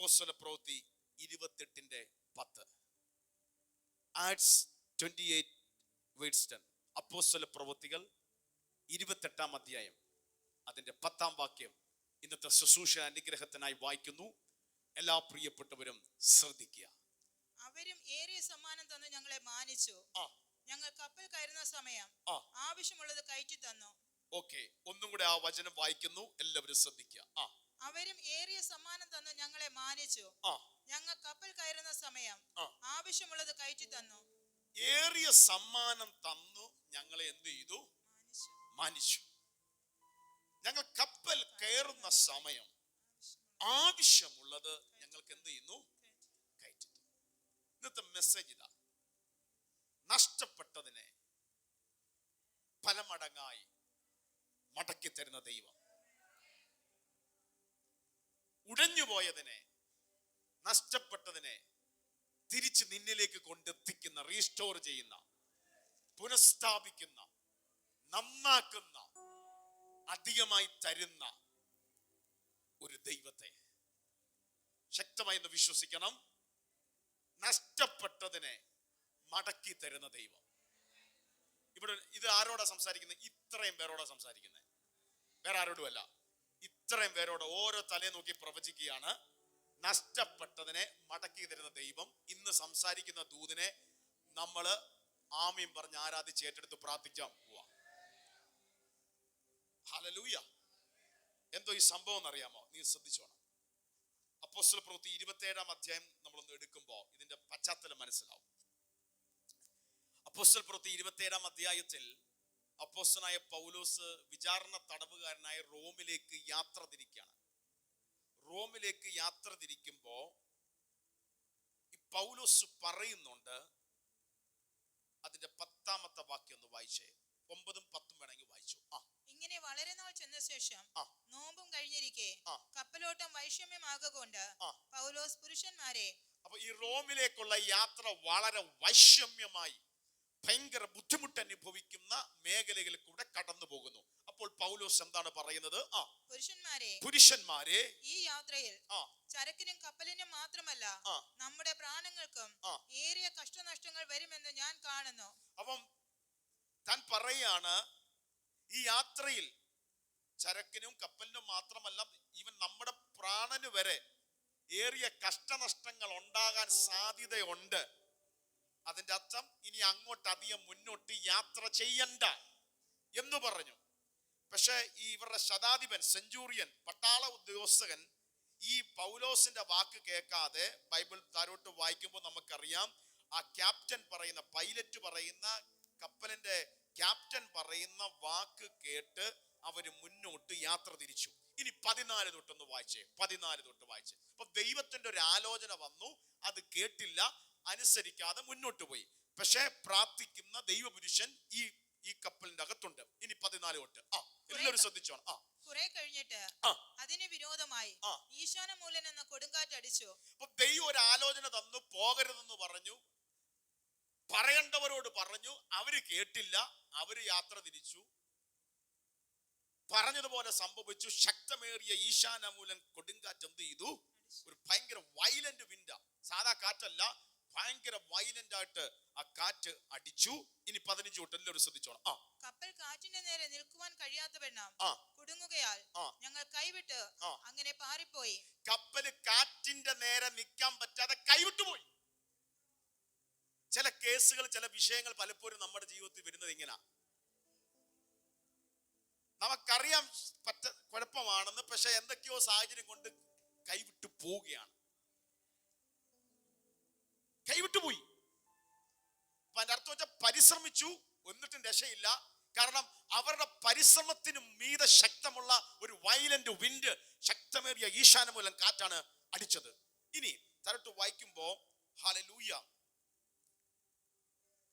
അപ്പോസ്തല പ്രവൃത്തി ഇരുപത്തെട്ടിന്റെ പത്ത്. ആഡ്സ് ട്വന്റി എയ്റ്റ് വേഡ്സ്റ്റൺ ടെൻ. അപ്പോസ്തല പ്രവൃത്തികൾ ഇരുപത്തെട്ടാം അധ്യായം. അതിന്റെ പത്താം വാക്യം ഇന്നത്തെ ശുശ്രൂഷ അനുഗ്രഹത്തിനായി വായിക്കുന്നു. എല്ലാ പ്രിയപ്പെട്ടവരും ശ്രദ്ധിക്കുക. അവരും ഏറിയ സമ്മാനം തന്നു ഞങ്ങളെ മാനിച്ചു. ഞങ്ങൾ കപ്പൽ കയറുന്ന സമയം ആവശ്യമുള്ളത് കയറ്റി തന്നു. ഓക്കെ. ഒന്നും കൂടെ ആ വചനം വായിക്കുന്നു. എല്ലാവരും ശ്രദ്ധിക്കുക. ആ. അവരും ഏറിയ സമ്മാനം തന്നു ഞങ്ങളെ മാനിച്ചു. ഞങ്ങൾ കപ്പൽ കയറുന്ന സമയം ആവശ്യമുള്ളത് കയറ്റി തന്നു. ഏറിയ സമ്മാനം തന്നു ഞങ്ങളെ എന്ത് ചെയ്തു? മാനിച്ചു. ഞങ്ങൾ കപ്പൽ കയറുന്ന സമയം ആവശ്യമുള്ളത് ഞങ്ങൾക്ക് എന്ത് ചെയ്യുന്നു? കയറ്റി ഇന്നത്തെ മെസ്സേജ് ഇതാ. നഷ്ടപ്പെട്ടതിനെ പല മടങ്ങായി മടക്കി തരുന്ന ദൈവം. ഉടഞ്ഞുപോയതിനെ നഷ്ടപ്പെട്ടതിനെ തിരിച്ച് നിന്നിലേക്ക് കൊണ്ടെത്തിക്കുന്ന റീസ്റ്റോർ ചെയ്യുന്ന പുനഃസ്ഥാപിക്കുന്ന നന്നാക്കുന്ന അധികമായി തരുന്ന ഒരു ദൈവത്തെ ശക്തമായി എന്ന് വിശ്വസിക്കണം. നഷ്ടപ്പെട്ടതിനെ മടക്കി തരുന്ന ദൈവം. ഇവിടെ ഇത് ആരോടാ സംസാരിക്കുന്നത്? ഇത്രയും പേരോടാ സംസാരിക്കുന്നത്. വേറെ ആരോടുമല്ല. ഇത്രയും പേരോട് ഓരോ തലേ നോക്കി പ്രവചിക്കുകയാണ്. നഷ്ടപ്പെട്ടതിനെ മടക്കി തരുന്ന ദൈവം ഇന്ന് സംസാരിക്കുന്ന ദൂതിനെ നമ്മൾ ആമയും പറഞ്ഞ് ആരാധിച്ച് ഏറ്റെടുത്ത് പ്രാർത്ഥിക്കാം. പോവാ ഹലലൂയ എന്തോ ഈ സംഭവം എന്നറിയാമോ? നീ ശ്രദ്ധിച്ചോണം. അപ്പോസ്റ്റൽ പ്രവൃത്തി ഇരുപത്തേഴാം അധ്യായം നമ്മളൊന്ന് എടുക്കുമ്പോൾ ഇതിന്റെ പശ്ചാത്തലം മനസ്സിലാവും. അപ്പോസ്റ്റൽ പ്രവൃത്തി ഇരുപത്തേഴാം അധ്യായത്തിൽ അപ്പോസ്തനായ പൗലോസ് വിചാരണ തടവുകാരനായ റോമിലേക്ക് യാത്ര തിരിക്കുകയാണ്. റോമിലേക്ക് യാത്ര തിരിക്കുമ്പോൾ ഈ പൗലോസ് പറയുന്നുണ്ട് അതിന്റെ പത്താമത്തെ വാക്യം ഒന്ന് വായിച്ചേ. ഒമ്പതും പത്തും വേണമെങ്കിൽ വായിച്ചു. ആ. ഇങ്ങനെ വളരെ നാൾ ചെന്ന ശേഷം നോമ്പും കഴിഞ്ഞിരിക്കെ കപ്പലോട്ടം വൈഷമ്യമാകൊണ്ട് പൗലോസ് പുരുഷന്മാരെ അപ്പൊ ഈ റോമിലേക്കുള്ള യാത്ര വളരെ വൈഷമ്യമായി. ഭയങ്കര ബുദ്ധിമുട്ട് അനുഭവിക്കുന്ന മേഖലകളിൽ കൂടെ കടന്നു പോകുന്നു. അപ്പോൾ പൗലോസ് എന്താണ് പറയുന്നത്? ആ പുരുഷന്മാരെ പുരുഷന്മാരെ ഈ യാത്രയിൽ ആ ചരക്കിനും കപ്പലിനും മാത്രമല്ല നമ്മുടെ പ്രാണങ്ങൾക്കും ഏറിയ കഷ്ടനഷ്ടങ്ങൾ വരുമെന്ന് ഞാൻ കാണുന്നു. അപ്പം താൻ പറയാണ് ഈ യാത്രയിൽ ചരക്കിനും കപ്പലിനും മാത്രമല്ല ഈവൻ നമ്മുടെ പ്രാണന് വരെ ഏറിയ കഷ്ടനഷ്ടങ്ങൾ ഉണ്ടാകാൻ സാധ്യതയുണ്ട്. അതിന്റെ അർത്ഥം ഇനി അങ്ങോട്ട് അധികം മുന്നോട്ട് യാത്ര ചെയ്യണ്ട എന്ന് പറഞ്ഞു. പക്ഷേ ഈ ഇവരുടെ ശതാധിപൻ സെഞ്ചൂറിയൻ പട്ടാള ഉദ്യോഗസ്ഥകൻ ഈ പൗലോസിന്റെ വാക്ക് കേൾക്കാതെ ബൈബിൾ താരോട്ട് വായിക്കുമ്പോൾ നമുക്കറിയാം ആ ക്യാപ്റ്റൻ പറയുന്ന പൈലറ്റ് പറയുന്ന കപ്പലിന്റെ ക്യാപ്റ്റൻ പറയുന്ന വാക്ക് കേട്ട് അവർ മുന്നോട്ട് യാത്ര തിരിച്ചു. ഇനി പതിനാല് തൊട്ടൊന്ന് വായിച്ചേ പതിനാല് തൊട്ട് വായിച്ചേ. അപ്പൊ ദൈവത്തിന്റെ ഒരു ആലോചന വന്നു അത് കേട്ടില്ല. അനുസരിക്കാതെ മുന്നോട്ട് പോയി. പക്ഷേ പ്രാർത്ഥിക്കുന്ന ദൈവപുരുഷൻ ഈ ഈ കപ്പലിന്റെ അകത്തുണ്ട്. ഇനി പതിനാല് തൊട്ട്. ആ എല്ലാവരും ശ്രദ്ധിച്ചോണം. ആ. കുറെ കഴിഞ്ഞിട്ട് അതിന് വിരോധമായി ആ. ഈശാനമൂലൻ എന്ന കൊടുങ്കാറ്റ് അടിച്ചു. അപ്പൊ ദൈവം ഒരു ആലോചന തന്നു പോകരുതെന്ന് പറഞ്ഞു. പറയേണ്ടവരോട് പറഞ്ഞു. അവർ കേട്ടില്ല. അവർ യാത്ര തിരിച്ചു. പറഞ്ഞതുപോലെ സംഭവിച്ചു. ശക്തമേറിയ ഈശാനമൂലൻ കൊടുങ്കാറ്റ് എന്ത് ചെയ്തു? ഒരു ഭയങ്കര വയലന്റ് വിൻഡ സാധാ കാറ്റല്ല. ഭയങ്കര വയലന്റ് ആയിട്ട് ആ കാറ്റ് അടിച്ചു. ഇനി പതിനഞ്ച് തൊട്ട് എല്ലാവരും ശ്രദ്ധിച്ചോണം. ആ. കപ്പൽ കാറ്റിന്റെ നേരെ നിൽക്കുവാൻ കഴിയാത്തവണ്ണം ആ. കുടുങ്ങുകയാൽ. ഞങ്ങൾ കൈവിട്ട് അങ്ങനെ പാറിപ്പോയി. കപ്പൽ കാറ്റിന്റെ നേരെ നിൽക്കാൻ പറ്റാതെ കൈവിട്ടു പോയി. ചില കേസുകൾ ചില വിഷയങ്ങൾ പലപ്പോഴും നമ്മുടെ ജീവിതത്തിൽ വരുന്നത് ഇങ്ങനെ. നമുക്കറിയാം പറ്റ കുഴപ്പമാണെന്ന് പക്ഷെ എന്തൊക്കെയോ സാഹചര്യം കൊണ്ട് കൈവിട്ടു പോവുകയാണ്. കൈവിട്ടു പോയി അപ്പൊ അതിന്റെ അർത്ഥം വെച്ചാൽ പരിശ്രമിച്ചു എന്നിട്ടും രക്ഷയില്ല. കാരണം അവരുടെ പരിശ്രമത്തിന് മീത ശക്തമുള്ള ഒരു വയലന്റ് വിൻഡ് ശക്തമേറിയ ഈശാന മൂലം കാറ്റാണ് അടിച്ചത്. ഇനി തരട്ട് വായിക്കുമ്പോ ഹാലലൂയ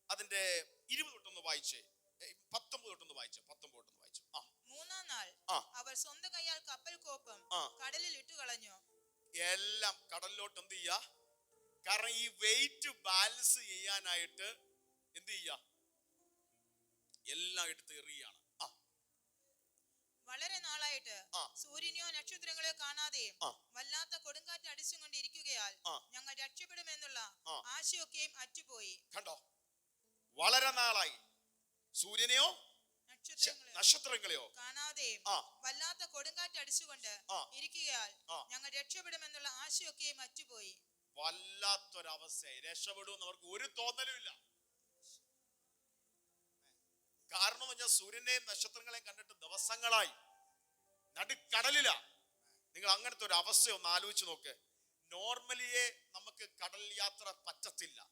അതിന്റെ ഇരുപത് തൊട്ടൊന്ന് വായിച്ചേ. പത്തൊമ്പത് തൊട്ടൊന്ന് വായിച്ചേ പത്തൊമ്പത് തൊട്ടൊന്ന് വായിച്ചു. ആ. മൂന്നാം നാൾ. അവർ സ്വന്തം കൈയാൽ കപ്പൽ കോപ്പം കടലിൽ കടലിൽ ഇട്ടുകളഞ്ഞു. എല്ലാം കടലിലോട്ട് എന്ത് ചെയ്യാ? കാരണം ഈ വെയിറ്റ് ബാലൻസ് ചെയ്യാനായിട്ട് എന്ത് ചെയ്യ? എല്ലാം എടുത്ത് എറിയാണ്. വളരെ നാളായിട്ട് സൂര്യനെയോ നക്ഷത്രങ്ങളെയോ കാണാതെയും വല്ലാത്ത കൊടുങ്കാറ്റ് അടിച്ചുകൊണ്ടിരിക്കുകയാൽ ഞങ്ങൾ രക്ഷപ്പെടുമെന്നുള്ള ആശയൊക്കെയും അറ്റുപോയി. കണ്ടോ? വളരെ നാളായി. സൂര്യനെയോ നക്ഷത്രങ്ങളെയോ കാണാതെയും വല്ലാത്ത കൊടുങ്കാറ്റ് അടിച്ചുകൊണ്ട് ഇരിക്കുകയാൽ ഞങ്ങൾ രക്ഷപ്പെടുമെന്നുള്ള ആശയൊക്കെയും അറ്റുപോയി. വല്ലാത്തൊരവസ്ഥയായി. രക്ഷപ്പെടുമെന്ന് അവർക്ക് ഒരു തോന്നലുമില്ല കാരണം എന്ന് പറഞ്ഞാൽ സൂര്യനെയും നക്ഷത്രങ്ങളെയും കണ്ടിട്ട് ദിവസങ്ങളായി. നടുക്കടലില. നിങ്ങൾ അങ്ങനത്തെ ഒരു അവസ്ഥ ഒന്ന് ആലോചിച്ച് നോക്ക്. നോർമലിയെ നമുക്ക് കടൽ യാത്ര പറ്റത്തില്ല.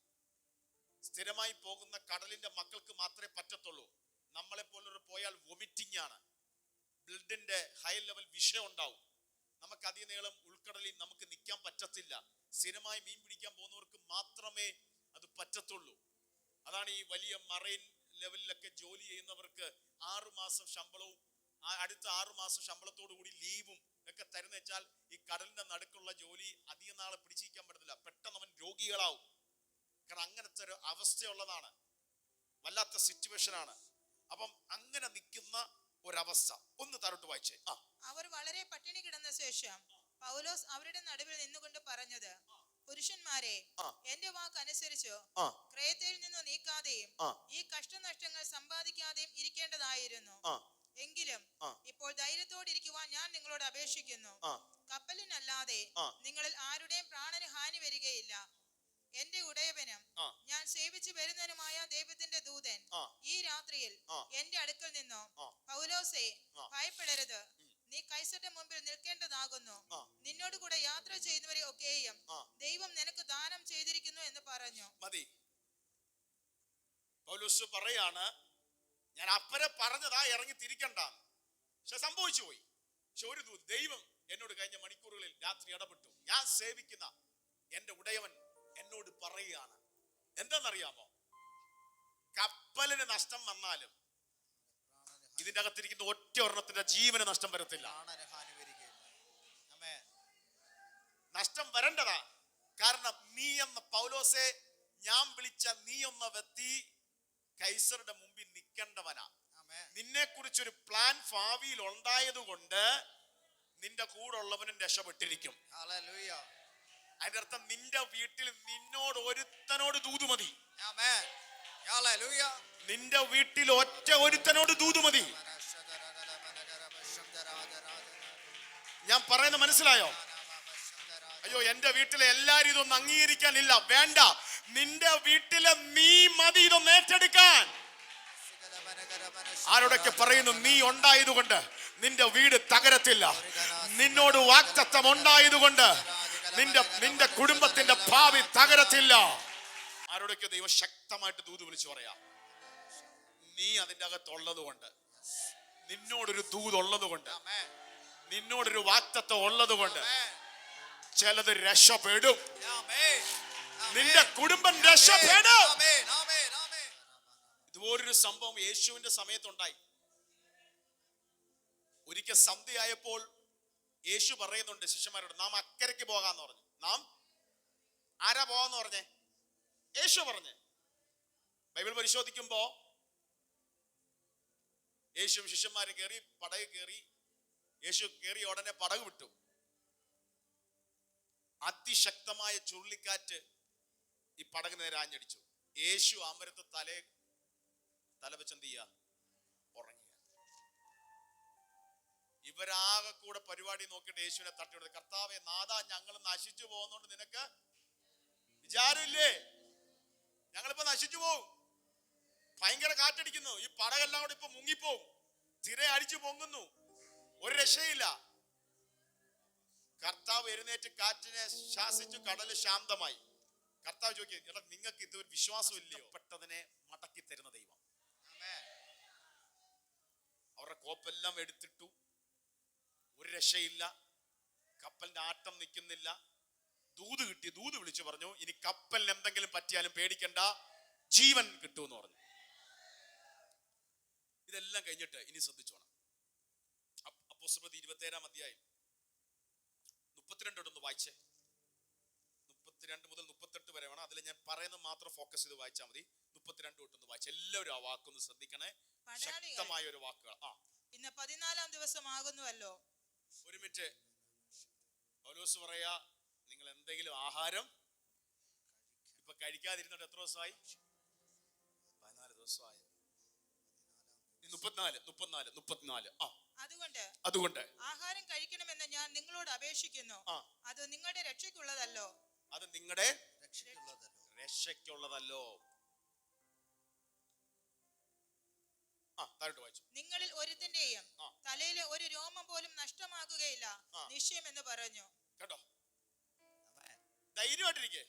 സ്ഥിരമായി പോകുന്ന കടലിന്റെ മക്കൾക്ക് മാത്രമേ പറ്റത്തുള്ളൂ. നമ്മളെ പോലൊരു പോയാൽ വൊമിറ്റിംഗ് ആണ് ബ്ലഡിന്റെ ഹൈ ലെവൽ വിഷയം ഉണ്ടാവും. നമുക്ക് അധികം നീളം ഉൾക്കടലിൽ നമുക്ക് നിൽക്കാൻ പറ്റത്തില്ല. സ്ഥിരമായി മീൻ പിടിക്കാൻ പോകുന്നവർക്ക് മാത്രമേ അത് പറ്റത്തുള്ളൂ. അതാണ് ഈ വലിയ മറൈൻ ലെവലിലൊക്കെ ജോലി ചെയ്യുന്നവർക്ക് ആറുമാസം ശമ്പളവും അടുത്ത ആറുമാസം ശമ്പളത്തോടു കൂടി ലീവും ഒക്കെ തരുന്ന വെച്ചാൽ ഈ കടലിന്റെ നടുക്കുള്ള ജോലി അധിക നാളെ പിടിച്ചിരിക്കാൻ പറ്റത്തില്ല. പെട്ടെന്ന് അവൻ രോഗികളാവും. കാരണം അങ്ങനത്തെ ഒരു അവസ്ഥയുള്ളതാണ്. വല്ലാത്ത സിറ്റുവേഷൻ ആണ് അപ്പം അങ്ങനെ നിൽക്കുന്ന ഒരവസ്ഥ. ഒന്ന് തരോട്ട് വായിച്ചേ. ആ. അവർ വളരെ പട്ടിണി കിടന്ന ശേഷം പൗലോസ് അവരുടെ നടുവിൽ നിന്നുകൊണ്ട് പറഞ്ഞത് പുരുഷന്മാരെ. എന്റെ വാക്ക് അനുസരിച്ച് ക്രയത്തിൽ നിന്ന് നീക്കാതെയും ഈ കഷ്ടനഷ്ടങ്ങൾ സമ്പാദിക്കാതെയും ഇരിക്കേണ്ടതായിരുന്നു. എങ്കിലും ഇപ്പോൾ ഇപ്പോൾ ധൈര്യത്തോടിരിക്കുവാൻ ഞാൻ നിങ്ങളോട് അപേക്ഷിക്കുന്നു. കപ്പലിനല്ലാതെ നിങ്ങളിൽ ആരുടെയും പ്രാണന് ഹാനി വരികയില്ല. എന്റെ ഉടയവനും ഞാൻ സേവിച്ചു വരുന്നതിനുമായ ദൈവത്തിന്റെ ദൂതൻ ഈ രാത്രിയിൽ. എന്റെ അടുക്കൽ നിന്നോ? പൗലോസെ. ഭയപ്പെടരുത്. നീ കൈസറ്റ മുമ്പിൽ നിൽക്കേണ്ടതാകുന്നു. നിന്നോട് കൂടെ യാത്ര ചെയ്യുന്നവരെ ഒക്കെയും ദൈവം നിനക്ക് ദാനം ചെയ്തിരിക്കുന്നു എന്ന് പറഞ്ഞു. മതി. പൗലോസ് പറയാണ് ഞാൻ അപ്പരെ പറഞ്ഞതാ ഇറങ്ങി തിരിക്കണ്ട. പക്ഷെ സംഭവിച്ചു പോയി. പക്ഷെ ഒരു ദൈവം എന്നോട് കഴിഞ്ഞ മണിക്കൂറുകളിൽ രാത്രി ഇടപെട്ടു. ഞാൻ സേവിക്കുന്ന എന്റെ ഉടയവൻ എന്നോട് പറയുകയാണ്. എന്തെന്നറിയാമോ? കപ്പലിന് നഷ്ടം വന്നാലും ഇതിന്റെ അകത്തിരിക്കുന്ന ഒറ്റ ഒരെണ്ണത്തിന്റെ ജീവന് നഷ്ടം വരത്തില്ല പ്രാണന് ഹാനി വരികയില്ല ആമേൻ വരേണ്ടതാ കാരണം നീ എന്ന പൗലോസെ ഞാൻ വിളിച്ച നീ എന്ന വ്യക്തി കൈസറുടെ മുമ്പിൽ നിൽക്കേണ്ടവനാ നിന്നെ കുറിച്ചൊരു പ്ലാൻ ഭാവിയിൽ ഉണ്ടായത് കൊണ്ട് നിന്റെ കൂടെ ഉള്ളവനും രക്ഷപ്പെട്ടിരിക്കും അതിന്റെ അർത്ഥം നിന്റെ വീട്ടിൽ നിന്നോട് ഒരുത്തനോട് ദൂത് മതി നിന്റെ വീട്ടിൽ ഒറ്റ ഒരുത്തനോട് ദൂത് മതി ഞാൻ പറയുന്നത് മനസ്സിലായോ അയ്യോ എന്റെ വീട്ടിലെ എല്ലാരും ഇതൊന്നും അംഗീകരിക്കാനില്ല. വേണ്ട. നിന്റെ വീട്ടിലെ നീ മതി ഇതൊന്ന് ഏറ്റെടുക്കാൻ. ആരോടൊക്കെ പറയുന്നു നീ ഉണ്ടായതുകൊണ്ട് നിന്റെ വീട് തകരത്തില്ല. നിന്നോട് വാക്തത്വം ഉണ്ടായതുകൊണ്ട് നിന്റെ നിന്റെ കുടുംബത്തിന്റെ ഭാവി തകരത്തില്ല. ആരോടൊക്കെ ദൈവം ശക്തമായിട്ട് ദൂത് വിളിച്ചു പറയാ നീ അതിന്റെ അകത്തുള്ളത് കൊണ്ട് നിന്നോടൊരു ദൂത് ഉള്ളത് കൊണ്ട് നിന്നോടൊരു വാക്തത്വം ഉള്ളത് കൊണ്ട് ചിലത് രക്ഷപ്പെടും. നിന്റെ കുടുംബം രക്ഷപ്പെടും. ഇതുപോലൊരു സംഭവം യേശുവിന്റെ സമയത്തുണ്ടായി. ഒരിക്കൽ സന്ധ്യയായപ്പോൾ യേശു പറയുന്നുണ്ട് ശിഷ്യന്മാരോട് നാം അക്കരയ്ക്ക് പോകാന്ന് പറഞ്ഞു. നാം ആരാ പോകാന്ന് പറഞ്ഞേ? യേശു പറഞ്ഞേ. ബൈബിൾ പരിശോധിക്കുമ്പോ യേശുവും ശിഷ്യന്മാര് കയറി പടക് കയറി യേശു കയറി ഉടനെ പടക് വിട്ടു. അതിശക്തമായ ചുഴലിക്കാറ്റ് ഈ പടക് നേരെ ആഞ്ഞടിച്ചു. യേശു അമരത്ത് തലേ തല വെച്ച് എന്ത് ചെയ്യുക ഉറങ്ങുക. ഇവരാകെ കൂടെ പരിപാടി നോക്കിയിട്ട് യേശുവിനെ തട്ടിവിടുന്നത് കർത്താവെ നാഥ ഞങ്ങൾ നശിച്ചു പോകുന്നോണ്ട് നിനക്ക് വിചാരമില്ലേ? ഞങ്ങളിപ്പോ നശിച്ചു പോകും ഭയങ്കര കാറ്റടിക്കുന്നു. ഈ പടകെല്ലാം കൂടെ ഇപ്പൊ മുങ്ങിപ്പോവും. തിര അടിച്ചു പൊങ്ങുന്നു. ഒരു രക്ഷയില്ല. കർത്താവ് എഴുന്നേറ്റ് കാറ്റിനെ ശാസിച്ചു കടൽ ശാന്തമായി. കർത്താവ് ചോദിക്കുക എടാ നിങ്ങൾക്ക് ഇത് ഒരു വിശ്വാസമില്ലയോ പെട്ടതിനെ മടക്കി തരുന്ന ദൈവം. അവരുടെ കോപ്പെല്ലാം എടുത്തിട്ടു. ഒരു രക്ഷയില്ല. കപ്പലിന്റെ ആട്ടം നിൽക്കുന്നില്ല. ദൂത് കിട്ടി ദൂത് വിളിച്ചു പറഞ്ഞു ഇനി കപ്പലിന് എന്തെങ്കിലും പറ്റിയാലും പേടിക്കണ്ട. ജീവൻ കിട്ടുമെന്ന് പറഞ്ഞു. ഇതെല്ലാം കഴിഞ്ഞിട്ട് ഇനി ശ്രദ്ധിച്ചോണം. അപ്പോസ്തലപ്രവൃത്തി ഇരുപത്തേഴാം അധ്യായം. മുപ്പത്തിരണ്ട് ഒന്ന് വായിച്ചേ. മുപ്പത്തിരണ്ട് മുതൽ മുപ്പത്തെട്ട് വരെ വേണം. അതിൽ ഞാൻ പറയുന്നത് മാത്രം ഫോക്കസ് ചെയ്ത് വായിച്ചാൽ മതി. മുപ്പത്തിരണ്ട് തൊട്ടൊന്ന് വായിച്ചു. എല്ലാവരും ആ വാക്കൊന്ന് ശ്രദ്ധിക്കണേ. ശക്തമായ ഒരു വാക്കുകൾ ആ. പിന്നെ പതിനാലാം ദിവസമാകുന്നുവല്ലോ ഒരു മിനിറ്റ്. പൗലോസ് പറയാ നിങ്ങൾ എന്തെങ്കിലും ആഹാരം ഇപ്പൊ കഴിക്കാതിരുന്നിട്ട് എത്ര ദിവസമായി? പതിനാല് ദിവസമായി. മുപ്പത്തിനാല് മുപ്പത്തിനാല് മുപ്പത്തിനാല്. ആ. അതുകൊണ്ട് അതുകൊണ്ട് ആഹാരം കഴിക്കണമെന്ന് ഞാൻ നിങ്ങളോട് അപേക്ഷിക്കുന്നു. അത് നിങ്ങളുടെ രക്ഷയ്ക്കുള്ളതല്ലോ. അത് നിങ്ങളുടെ രക്ഷയ്ക്കുള്ളതല്ലോ. രക്ഷയ്ക്കുള്ളതല്ലോ. ആ താഴോട്ട് വായിച്ചു. നിങ്ങളിൽ ഒരുത്തിന്റെയും. തലയിലെ ഒരു രോമം പോലും നഷ്ടമാകുകയില്ല. നിശ്ചയം എന്ന് പറഞ്ഞു. കേട്ടോ? ധൈര്യമായിട്ടിരിക്കേ.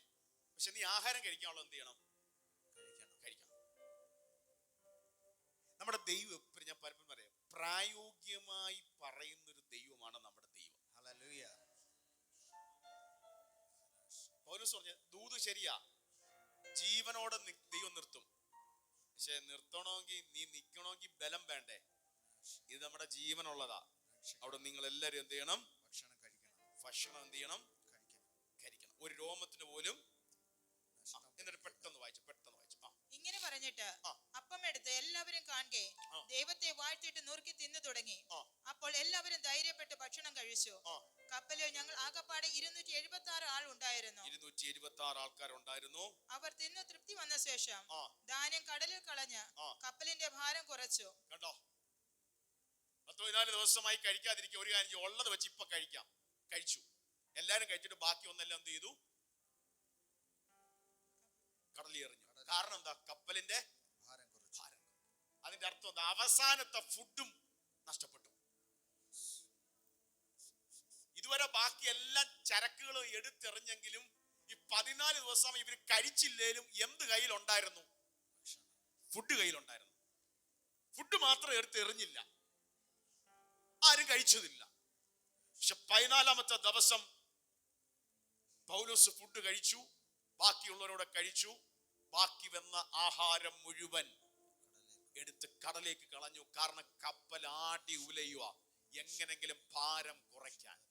പക്ഷെ നീ ആഹാരം കഴിക്കാനുള്ള എന്ത് ചെയ്യണം? കഴിക്കണം. കഴിക്കണം. നമ്മുടെ ദൈവം എപ്പോഴും ഞാൻ പലപ്പോഴും പ്രായോഗികമായി പറയുന്ന ഒരു ദൈവമാണ് നമ്മുടെ ദൈവം. ഹല്ലേലൂയ പൗലോസ് പറഞ്ഞ ദൂത് ശരിയാ. ജീവനോടെ ദൈവം നിർത്തും. പക്ഷെ നിർത്തണമെങ്കിൽ നീ നിൽക്കണമെങ്കിൽ ബലം വേണ്ടേ? ഇത് നമ്മുടെ ജീവനുള്ളതാ. അവിടെ നിങ്ങൾ എല്ലാരും എന്ത് ചെയ്യണം? ഭക്ഷണം കഴിക്കണം. ഭക്ഷണം എന്ത് ചെയ്യണം? കഴിക്കണം. കഴിക്കണം. ഒരു രോമത്തിന് പോലും എന്നിട്ട് പെട്ടെന്ന് വായിച്ചു പെട്ടെന്ന് വായിച്ചു. ഇങ്ങനെ പറഞ്ഞിട്ട് അപ്പം എടുത്ത് എല്ലാവരും കാണെ ആ. ദൈവത്തെ വാഴ്ത്തിയിട്ട് നുറുക്കി തിന്നു തുടങ്ങി ആ. അപ്പോൾ എല്ലാവരും ധൈര്യപ്പെട്ട് ഭക്ഷണം കപ്പലിൽ ഞങ്ങൾ ആകപ്പാടെ ഇരുന്നൂറ്റി എഴുപത്തി ആറ് ആൾ ഉണ്ടായിരുന്നു ഇരുന്നൂറ്റി എഴുപത്തി ആറ് ആൾക്കാരുണ്ടായിരുന്നു. അവർ തിന്നു തൃപ്തി വന്ന ശേഷം ധാന്യം കടലിൽ കളഞ്ഞ് കപ്പലിന്റെ ഭാരം കുറച്ചു. കണ്ടോ? പത്ത് പതിനാല് ദിവസമായി കഴിക്കാതിരിക്കുക. ഒരു കാര്യം ഉള്ളത് വെച്ച് ഇപ്പൊ കഴിക്കാം. കഴിച്ചു. എല്ലാരും കഴിച്ചിട്ട് ബാക്കി ഒന്നെല്ലാം എന്ത് ചെയ്തു? കടലിൽ എറിഞ്ഞു. കാരണം എന്താ? കപ്പലിന്റെ ഭാരം കുറച്ചു. ഭാരം. അതിന്റെ അർത്ഥം എന്താ? അവസാനത്തെ ഫുഡും നഷ്ടപ്പെട്ടു. ഇതുവരെ ബാക്കി എല്ലാ ചരക്കുകളും എടുത്തെറിഞ്ഞെങ്കിലും ഈ പതിനാല് ദിവസം ഇവർ കഴിച്ചില്ലേലും എന്ത് കയ്യിലുണ്ടായിരുന്നു? ഫുഡ് കയ്യിലുണ്ടായിരുന്നു. ഫുഡ് മാത്രം എടുത്തെറിഞ്ഞില്ല. ആരും കഴിച്ചതില്ല. പക്ഷെ പതിനാലാമത്തെ ദിവസം പൗലോസ് ഫുഡ് കഴിച്ചു ബാക്കിയുള്ളവരോടെ കഴിച്ചു ബാക്കി വന്ന ആഹാരം മുഴുവൻ എടുത്ത് കടലേക്ക് കളഞ്ഞു. കാരണം കപ്പൽ ആടി ഉലയുക എങ്ങനെങ്കിലും ഭാരം കുറയ്ക്കാൻ.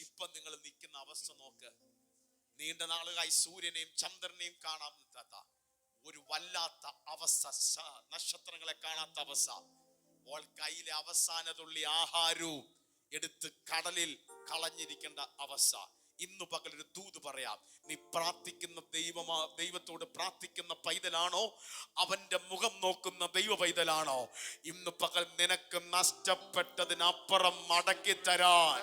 ഇപ്പൊ നിങ്ങൾ നിൽക്കുന്ന അവസ്ഥ നോക്ക്. നീണ്ട നാളുകളായി സൂര്യനെയും ചന്ദ്രനെയും കാണാൻ പറ്റാത്ത ഒരു വല്ലാത്ത അവസ്ഥ നക്ഷത്രങ്ങളെ കാണാത്ത അവസ്ഥ. ഓൾ കയ്യിലെ അവസാന തുള്ളി ആഹാരവും എടുത്ത് കടലിൽ കളഞ്ഞിരിക്കേണ്ട അവസ്ഥ. ഇന്ന് പകൽ ഒരു ദൂത് പറയാം നീ പ്രാർത്ഥിക്കുന്ന ദൈവമാ ദൈവത്തോട് പ്രാർത്ഥിക്കുന്ന പൈതലാണോ? അവന്റെ മുഖം നോക്കുന്ന ദൈവ പൈതലാണോ ഇന്ന് പകൽ നിനക്ക് നഷ്ടപ്പെട്ടതിനപ്പുറം മടക്കി തരാൻ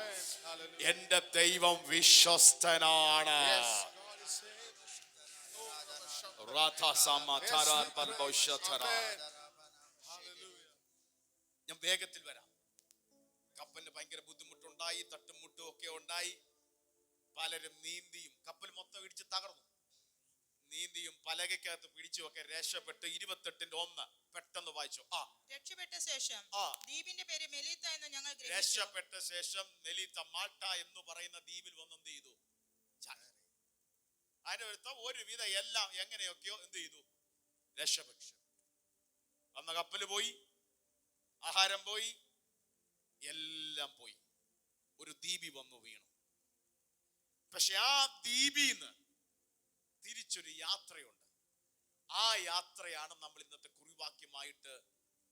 എന്റെ ദൈവം വിശ്വസ്തനാണ്. ഞാൻ വേഗത്തിൽ വരാം. കപ്പലിന് ഭയങ്കര ബുദ്ധിമുട്ടുണ്ടായി തട്ടുമുട്ടും ഒക്കെ ഉണ്ടായി. പലരും നീന്തിയും കപ്പൽ മൊത്തം ഇടിച്ച് തകർന്നു. നീന്തിയും പലകയ്ക്കകത്ത് പിടിച്ചു ഒക്കെ രക്ഷപ്പെട്ട് ഇരുപത്തെട്ടിന്റെ ഒന്ന് പെട്ടെന്ന് വായിച്ചു. ആ. രക്ഷപ്പെട്ട ശേഷം ആ. ദ്വീപിന്റെ പേര് മെലീത്ത എന്ന് ഞങ്ങൾ രക്ഷപ്പെട്ട ശേഷം മെലീത്ത മാൾട്ട എന്ന് പറയുന്ന ദ്വീപിൽ വന്ന് എന്ത് ചെയ്തു. ഒരു ഒരുവിധ എല്ലാം എങ്ങനെയൊക്കെയോ എന്ത് ചെയ്തു? രക്ഷപ്പെട്ടു. അന്ന് കപ്പൽ പോയി ആഹാരം പോയി എല്ലാം പോയി. ഒരു ദ്വീപി വന്നു വീണു. പക്ഷെ ആ ദ്വീപിന്ന് തിരിച്ചൊരു യാത്രയുണ്ട്. ആ യാത്രയാണ് നമ്മൾ ഇന്നത്തെ കുറിവാക്യമായിട്ട്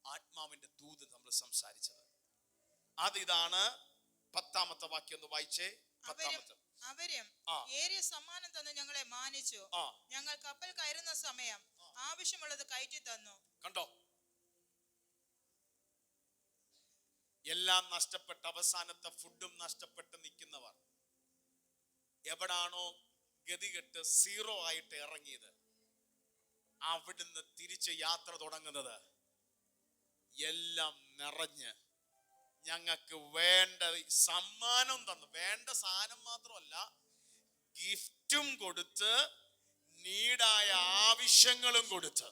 ആത്മാവിന്റെ ദൂത് നമ്മൾ സംസാരിച്ചത്. അത് ഇതാണ് പത്താമത്തെ വാക്യം ഒന്ന് വായിച്ചേ. പത്താമത്തെ. അവരും. ഏറിയ സമ്മാനം തന്നു ഞങ്ങളെ മാനിച്ചു. ഞങ്ങൾ കപ്പൽ കയറുന്ന സമയം ആവശ്യമുള്ളത് കയറ്റി തന്നു. കണ്ടോ? എല്ലാം നഷ്ടപ്പെട്ട അവസാനത്തെ ഫുഡും നഷ്ടപ്പെട്ട് നിൽക്കുന്നവർ. എവിടാണോ ഗതികെട്ട് സീറോ ആയിട്ട് ഇറങ്ങിയത്. അവിടുന്ന് തിരിച്ച് യാത്ര തുടങ്ങുന്നത്. എല്ലാം നിറഞ്ഞ് ഞങ്ങൾക്ക് വേണ്ട സമ്മാനം തന്നു. വേണ്ട സാധനം മാത്രമല്ല ഗിഫ്റ്റും കൊടുത്ത് നീടായ ആവശ്യങ്ങളും കൊടുത്ത്.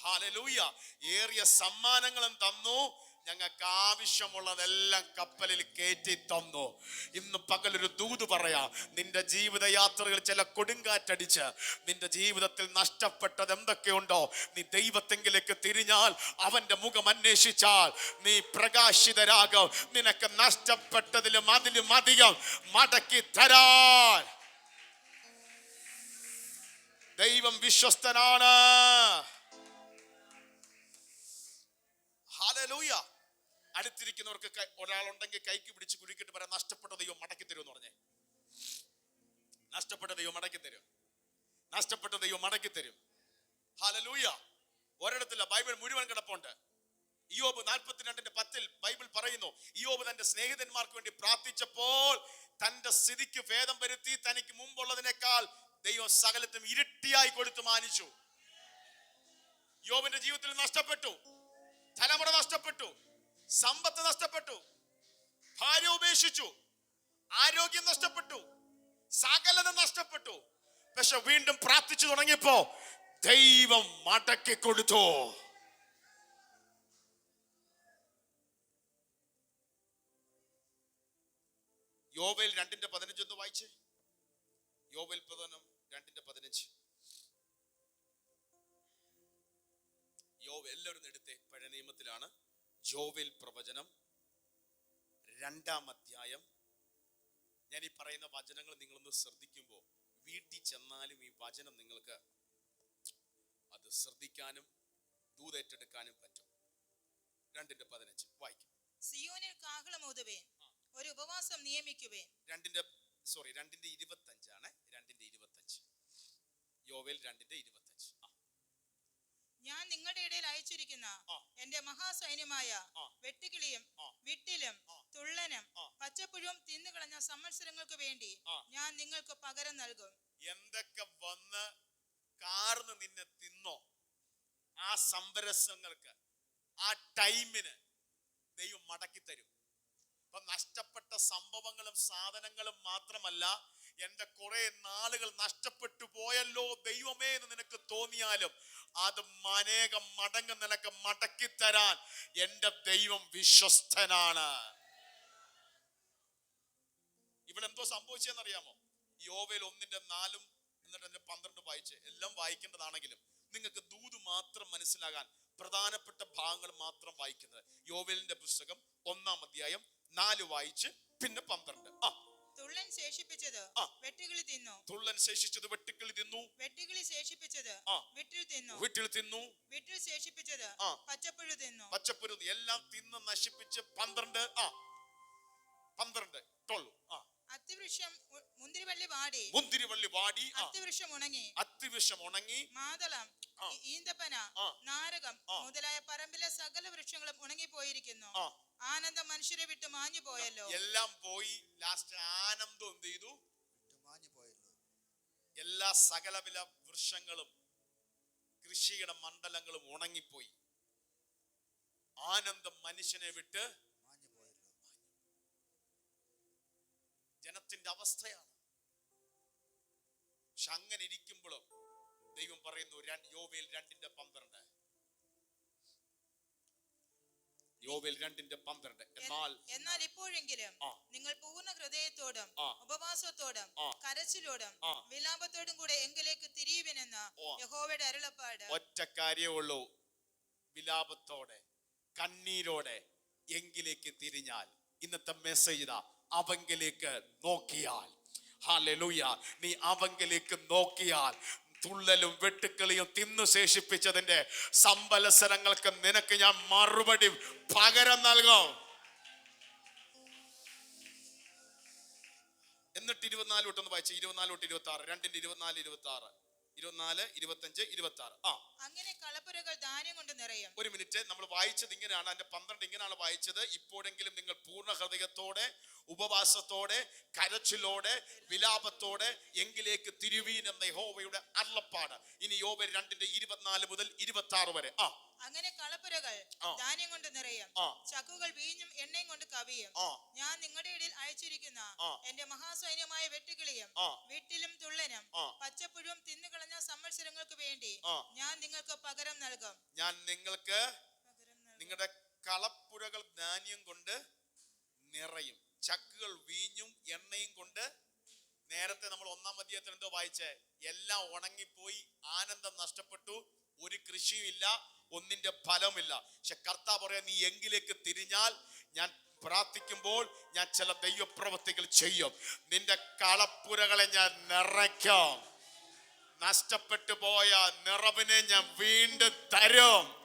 ഹാലലൂയ ഏറിയ സമ്മാനങ്ങളും തന്നു. ഞങ്ങൾക്ക് ആവശ്യമുള്ളതെല്ലാം കപ്പലിൽ കയറ്റി തന്നു. ഇന്ന് പകലൊരു ദൂത് പറയാം. നിന്റെ ജീവിതയാത്രകൾ ചില കൊടുങ്കാറ്റടിച്ച് നിന്റെ ജീവിതത്തിൽ നഷ്ടപ്പെട്ടത് എന്തൊക്കെയുണ്ടോ? നീ ദൈവത്തെങ്കിലേക്ക് തിരിഞ്ഞാൽ അവന്റെ മുഖം അന്വേഷിച്ചാൽ നീ പ്രകാശിതരാകും. നിനക്ക് നഷ്ടപ്പെട്ടതിലും അതിലും അധികം മടക്കി തരാൻ. ദൈവം വിശ്വസ്തനാണ്. ഹാലലൂയ അടുത്തിരിക്കുന്നവർക്ക് ഒരാളുണ്ടെങ്കിൽ കൈക്ക് പിടിച്ച് കുരുക്കിട്ട് പറയാം നഷ്ടപ്പെട്ട ദൈവം മടക്കി തരുമെന്ന് പറഞ്ഞേ. നഷ്ടപ്പെട്ട ദൈവം മടക്കി തരും. നഷ്ടപ്പെട്ട ദൈവം മടക്കി തരും. ഹാലലൂയ ഒരിടത്തില്ല ബൈബിൾ മുഴുവൻ കിടപ്പുണ്ട്. ഇയോബ് നാൽപ്പത്തിരണ്ടിന്റെ പത്തിൽ ബൈബിൾ പറയുന്നു ഇയോബ് തന്റെ സ്നേഹിതന്മാർക്ക് വേണ്ടി പ്രാർത്ഥിച്ചപ്പോൾ തന്റെ സ്ഥിതിക്ക് ഭേദം വരുത്തി തനിക്ക് മുമ്പുള്ളതിനേക്കാൾ ദൈവം സകലത്തും ഇരട്ടിയായി കൊടുത്തു മാനിച്ചു. യോബിന്റെ ജീവിതത്തിൽ നഷ്ടപ്പെട്ടു. തലമുറ നഷ്ടപ്പെട്ടു. സമ്പത്ത് നഷ്ടപ്പെട്ടു. ഭാര്യ ഉപേക്ഷിച്ചു. ആരോഗ്യം നഷ്ടപ്പെട്ടു. സകലത നഷ്ടപ്പെട്ടു. പക്ഷെ വീണ്ടും പ്രാർത്ഥിച്ചു തുടങ്ങിയപ്പോ ദൈവം മടക്കി കൊടുത്തു. യോബേൽ രണ്ടിന്റെ പതിനഞ്ച് ഒന്ന് വായിച്ചേ. യോബേൽ പ്രധാനം രണ്ടിന്റെ പതിനഞ്ച്. യോവ് എല്ലാവരും എടുത്തേ പഴയ നിയമത്തിലാണ്. യോവേൽ പ്രവചനം രണ്ടാം അധ്യായം. ഞാൻ ഈ പറയുന്ന വചനങ്ങൾ നിങ്ങളൊന്ന് ശ്രദ്ധിക്കുമ്പോൾ വീട്ടിൽ ചെന്നാലും ഈ വചനം നിങ്ങൾക്ക് അത് ശ്രദ്ധിക്കാനും ദൂതേറ്റെടുക്കാനും പറ്റും. രണ്ടിന്റെ പതിനഞ്ച്. വായിക്കും. സിയോനിൽ കാഹളമൂതുവേൻ ഒരു ഉപവാസം നിയമിക്കുവേൻ. രണ്ടിന്റെ സോറി രണ്ടിന്റെ ഇരുപത്തഞ്ചാണ്. രണ്ടിന്റെ ഇരുപത്തഞ്ച്. യോവേൽ രണ്ടിന്റെ ഇരുപത്തഞ്ച്. ഞാൻ നിങ്ങളുടെ ഇടയിൽ അയച്ചിരിക്കുന്ന. എന്റെ മഹാസൈന്യമായ. വെട്ടുകിളിയും വിട്ടിലും തുള്ളനും ആ. പച്ചപ്പുഴും തിന്നുകളഞ്ഞ സംവത്സരങ്ങൾക്ക് വേണ്ടി ഞാൻ നിങ്ങൾക്ക് പകരം നൽകും എന്തൊക്കെ വന്ന് കാർന്ന് നിന്നെ തിന്നോ ആ സംവരസങ്ങൾക്ക് ആ ടൈമിന് ദൈവം മടക്കി തരും അപ്പൊ നഷ്ടപ്പെട്ട സംഭവങ്ങളും സാധനങ്ങളും മാത്രമല്ല എന്റെ കുറെ നാളുകൾ നഷ്ടപ്പെട്ടു പോയല്ലോ ദൈവമേ എന്ന് നിനക്ക് തോന്നിയാലും അത് അനേകം മടങ്ങ് നിനക്ക് മടക്കി തരാൻ എന്റെ ദൈവം വിശ്വസ്തനാണ്. ഇവിടെ എന്തോ സംഭവിച്ചെന്നറിയാമോ? യോവേൽ ഒന്നിന്റെ നാലും എന്നിട്ട് അതിന്റെ പന്ത്രണ്ട് വായിച്ച് എല്ലാം വായിക്കേണ്ടതാണെങ്കിലും നിങ്ങൾക്ക് ദൂത് മാത്രം മനസ്സിലാകാൻ പ്രധാനപ്പെട്ട ഭാഗങ്ങൾ മാത്രം വായിക്കുന്നത് യോവലിന്റെ പുസ്തകം ഒന്നാം അധ്യായം നാല് വായിച്ച് പിന്നെ പന്ത്രണ്ട്. ആ തുള്ളൻ ശേഷിപ്പിച്ചത്. വെട്ടുകിളി തിന്നു. തുള്ളൻ ശേഷിച്ചത് വെട്ടുകിളി തിന്നു. വെട്ടുകിളി ശേഷിപ്പിച്ചത്. വിട്ടിൽ തിന്നു. വിട്ടിൽ തിന്നു. വിട്ടിൽ ശേഷിപ്പിച്ചത്. പച്ചപ്പുഴു തിന്നു. പച്ചപ്പുഴു എല്ലാം തിന്ന് നശിപ്പിച്ച് പന്ത്രണ്ട് ആ. പന്ത്രണ്ട്. ടോളു ആ. അത്തിവൃക്ഷം മുന്തിരിവള്ളി വാടി. മുന്തിരിവള്ളി വാടി അത്തിവൃക്ഷം ഉണങ്ങി. അത്തിവൃക്ഷം ഉണങ്ങി. മാതളം. ഈന്തപ്പന നാരകം മുതലായ പറമ്പിലെ സകല വൃക്ഷങ്ങളും ഉണങ്ങി പോയിരിക്കുന്നു ആനന്ദം മനുഷ്യരെ വിട്ട് മാഞ്ഞു പോയല്ലോ എല്ലാം പോയി. ലാസ്റ്റ് ആനന്ദം എന്ത് ചെയ്തു? വിട്ടു മാഞ്ഞു പോയല്ലോ. എല്ലാ സകലവില വൃക്ഷങ്ങളും കൃഷിയുടെ മണ്ഡലങ്ങളും ഉണങ്ങിപ്പോയി. ആനന്ദം മനുഷ്യനെ വിട്ട് ജനത്തിന്റെ അവസ്ഥയാണ്. പക്ഷെ അങ്ങനെ ഇരിക്കുമ്പോഴും ദൈവം പറയുന്നു യോവേൽ രണ്ടിന്റെ പന്ത്രണ്ട്. യോവേൽ രണ്ടിന്റെ പന്ത്രണ്ട്. എന്നാൽ എന്നാൽ ഇപ്പോഴെങ്കിലും നിങ്ങൾ പൂർണ ഹൃദയത്തോടും ഉപവാസത്തോടും കരച്ചിലോടും. വിലാപത്തോടും കൂടെ എങ്കിലേക്ക് തിരിയുവിനെന്ന്. യഹോവയുടെ അരുളപ്പാട്. ഒറ്റ കാര്യമേ ഉള്ളൂ. വിലാപത്തോടെ കണ്ണീരോടെ എങ്കിലേക്ക് തിരിഞ്ഞാൽ. ഇന്നത്തെ മെസ്സേജ് ഇതാ. അവങ്കിലേക്ക് നോക്കിയാൽ. ഹല്ലേലൂയ നീ അവങ്കിലേക്ക് നോക്കിയാൽ തുള്ളലും വെട്ടുക്കളിയും തിന്നു ശേഷിപ്പിച്ചതിന്റെ സമ്പലസരങ്ങൾക്ക് നിനക്ക് ഞാൻ മറുപടി പകരം നൽകും. എന്നിട്ട് ഇരുപത്തിനാല് തൊട്ടൊന്ന് വായിച്ചു. ഇരുപത്തിനാല് തൊട്ട് ഇരുപത്തി ആറ് രണ്ടിന്റെ ഇരുപത്തിനാല് ഇരുപത്തി ആറ് ഇരുപത്തിനാല് ഇരുപത്തഞ്ച് ഇരുപത്തി ആറ് ആ. അങ്ങനെ കളപ്പുരകൾ ധാന്യം കൊണ്ട് നിറയും. ഒരു മിനിറ്റ്. നമ്മൾ വായിച്ചത് ഇങ്ങനെയാണ്. അതിന്റെ പന്ത്രണ്ട് ഇങ്ങനെയാണ് വായിച്ചത്. ഇപ്പോഴെങ്കിലും നിങ്ങൾ പൂർണ ഹൃദയത്തോടെ ഉപവാസത്തോടെ കരച്ചിലോടെ വിലാപത്തോടെ എങ്കിലേക്ക് തിരുവീൻ എന്ന യഹോവയുടെ അള്ളപ്പാട് ഇനി യോബ രണ്ടിന്റെ ഇരുപത്തിനാല് മുതൽ ഇരുപത്തി ആറ് വരെ. ആ. അങ്ങനെ കളപ്പുരകൾ ധാന്യം കൊണ്ട് നിറയും. ചക്കുകൾ വീഞ്ഞും എണ്ണയും കൊണ്ട് കവിയും. ഞാൻ നിങ്ങളുടെ ഇടയിൽ അയച്ചിരിക്കുന്ന. എന്റെ മഹാസൈന്യമായ വെട്ടുകിളിയും വീട്ടിലും തുള്ളനും. പച്ചപ്പുഴും തിന്നുകളഞ്ഞ സംവത്സരങ്ങൾക്ക് വേണ്ടി ഞാൻ നിങ്ങൾക്ക് പകരം നൽകും. ഞാൻ നിങ്ങൾക്ക് നിങ്ങളുടെ കളപ്പുരകൾ ധാന്യം കൊണ്ട് നിറയും. ചക്കുകൾ വീഞ്ഞും എണ്ണയും കൊണ്ട് നേരത്തെ നമ്മൾ ഒന്നാം അധ്യായത്തിൽ എന്തോ വായിച്ചേ? എല്ലാം ഉണങ്ങിപ്പോയി ആനന്ദം നഷ്ടപ്പെട്ടു ഒരു കൃഷിയുമില്ല ഒന്നിന്റെ ഫലമില്ല പക്ഷെ കർത്താവ് പറയാ നീ എങ്കിലേക്ക് തിരിഞ്ഞാൽ ഞാൻ പ്രാർത്ഥിക്കുമ്പോൾ ഞാൻ ചില ദൈവപ്രവൃത്തികൾ ചെയ്യും. നിന്റെ കളപ്പുരകളെ ഞാൻ നിറയ്ക്കും. നഷ്ടപ്പെട്ടു പോയ നിറവിനെ ഞാൻ വീണ്ടും തരും.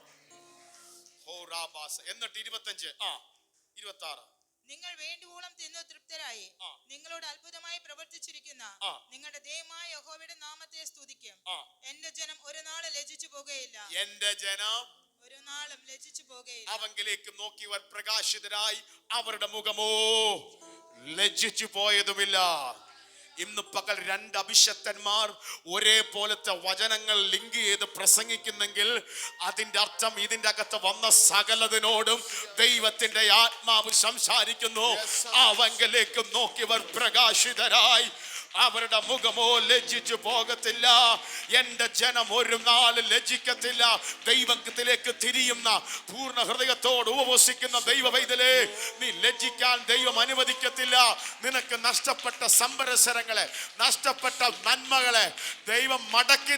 എന്നിട്ട് ഇരുപത്തഞ്ച്. ആ ഇരുപത്തി ആറ് നിങ്ങൾ വേണ്ടുവോളം തിന്നു തൃപ്തരായി. നിങ്ങളോട് അത്ഭുതമായി പ്രവർത്തിച്ചിരിക്കുന്ന നിങ്ങളുടെ ദൈവമായ യഹോവയുടെ നാമത്തെ സ്തുതിക്കും. എന്റെ ജനം ഒരു നാൾ ലജിച്ചു പോകും പോകുകയില്ല. എന്റെ ജനം ഒരു നാളും ലജിച്ചു പോകുകയില്ല. അവങ്കിലേക്ക് നോക്കിയവർ പ്രകാശിതരായി അവരുടെ മുഖമോ ലജ്ജിച്ചു പോയതുമില്ല. ഇന്ന് പകൽ രണ്ട് അഭിഷക്തന്മാർ ഒരേപോലത്തെ വചനങ്ങൾ ലിങ്ക് ചെയ്ത് പ്രസംഗിക്കുന്നെങ്കിൽ അതിന്റെ അർത്ഥം ഇതിന്റെ അകത്ത് വന്ന സകലതിനോടും ദൈവത്തിന്റെ ആത്മാവ് സംസാരിക്കുന്നു. അവങ്കിലേക്ക് നോക്കിയവർ പ്രകാശിതരായി. അവരുടെ മുഖമോ ലജ്ജിച്ചു പോകത്തില്ല. എന്റെ ജനം ഒരു നാൾ ലജ്ജിക്കത്തില്ല. ദൈവത്തിലേക്ക് തിരിയുന്ന പൂർണ ഹൃദയത്തോട് ഉപവസിക്കുന്ന ദൈവ വൈദലേ നീ ലജ്ജിക്കാൻ ദൈവം അനുവദിക്കത്തില്ല. നിനക്ക് നഷ്ടപ്പെട്ട സംബരസരങ്ങളെ നഷ്ടപ്പെട്ട നന്മകളെ ദൈവം മടക്കി